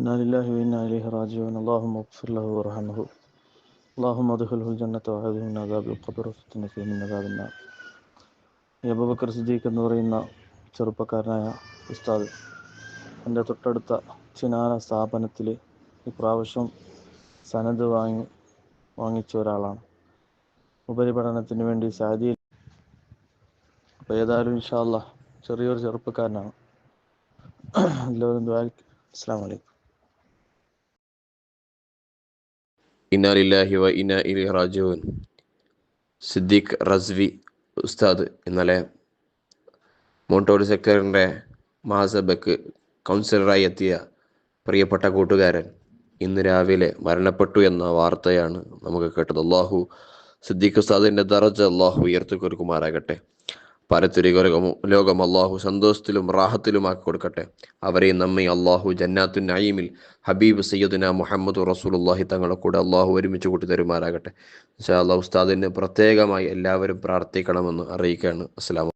إنا لله وإنا إليه راجعون اللهم اغفر له وارحمه اللهم ادخله الجنة وعاذه من عذاب القبر وفتنته من عذاب النار ഈ അബൂബക്കർ സിദ്ദീഖ് എന്ന് പറയുന്ന ചെറുപ്പക്കാരനായ ഉസ്താദ് എൻ്റെ തൊട്ടടുത്ത ചിനാന സ്ഥാപനത്തിൽ ഇപ്രാവശ്യം സനത് വാങ്ങി വാങ്ങിച്ച ഒരാളാണ് ഉപരിപഠനത്തിന് വേണ്ടി സാദിയിൽ അപ്പോൾ ഏതായാലും ഇൻഷാല്ല ചെറിയൊരു ചെറുപ്പക്കാരനാണ് എല്ലാവരും ദ്വാരിക്കും അസ്സാം വലൈക്കും ഇന്നാലില്ലാഹി വ ഇന്ന ഇലി റാജുവൻ സിദ്ദീഖ് റസ്വി ഉസ്താദ് ഇന്നലെ മോണ്ടോറി സെക്ടറിന്റെ മഹാസഭയ്ക്ക് കൗൺസിലറായി എത്തിയ പ്രിയപ്പെട്ട കൂട്ടുകാരൻ ഇന്ന് രാവിലെ മരണപ്പെട്ടു എന്ന വാർത്തയാണ് നമുക്ക് കേട്ടത്. അള്ളാഹു സിദ്ദീഖ് ഉസ്താദിന്റെ ദറജ അള്ളാഹു പാരത്രിക ലോകം അള്ളാഹു സന്തോഷത്തിലും റാഹത്തിലുമാക്കി കൊടുക്കട്ടെ. അവരെയും നമ്മെ അള്ളാഹു ജന്നാത്തു നയീമിൽ ഹബീബ് സയ്യദുന മുഹമ്മദ് റസൂലുള്ളാഹി തങ്ങളെ കൂടെ അള്ളാഹു ഒരുമിച്ച് കൂട്ടി തരുമാറാകട്ടെ. ഉസ്താദിന് പ്രത്യേകമായി എല്ലാവരും പ്രാർത്ഥിക്കണമെന്ന് അറിയിക്കുകയാണ്. അസ്സലാമു